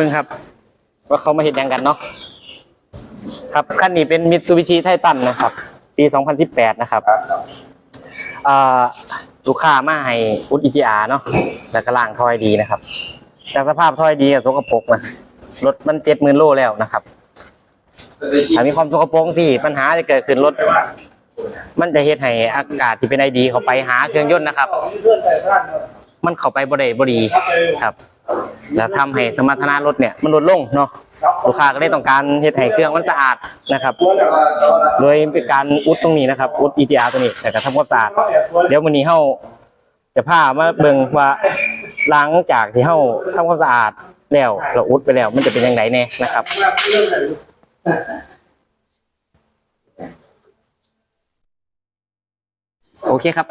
บิ่งครับ ว่าเขามาเห็นยังกันเนาะครับคันนี้เป็นมิตซูบิชิไททันนะครับ ปี 2018 นะครับลูกค้ามาให้อุดอีจีอาเนาะแล้วก็ล่างทอยดีนะครับ จากสภาพทอยดีกับสกปรกนะรถมันเจ็ดหมื่นโลแล้วนะครับถ้ามีความสกปรกสิปัญหาจะเกิดขึ้นรถมันจะเฮ็ดให้อากาศที่เป็นไอดี เข้าไปหาเครื่องยนต์นะครับ มันเข้าไปบ่ได้บ่ดีครับ แล้วทำให้สมรรถนะรถเนี่ยมันลดลงเนาะลูกค้าก็เลยต้องการเฮ็ดให้เครื่องมันสะอาดนะครับ โดยเป็นการอุดตรงนี้นะครับ อุด ETR ตัวนี้แต่ก็ทำความสะอาด เดี๋ยววันนี้เฮาจะพามาเบิ่งว่าหลังจากที่เฮาทำความสะอาดแล้ว เราอุดไปแล้ว มันจะเป็นยังไงแน่นะครับโอเคครับ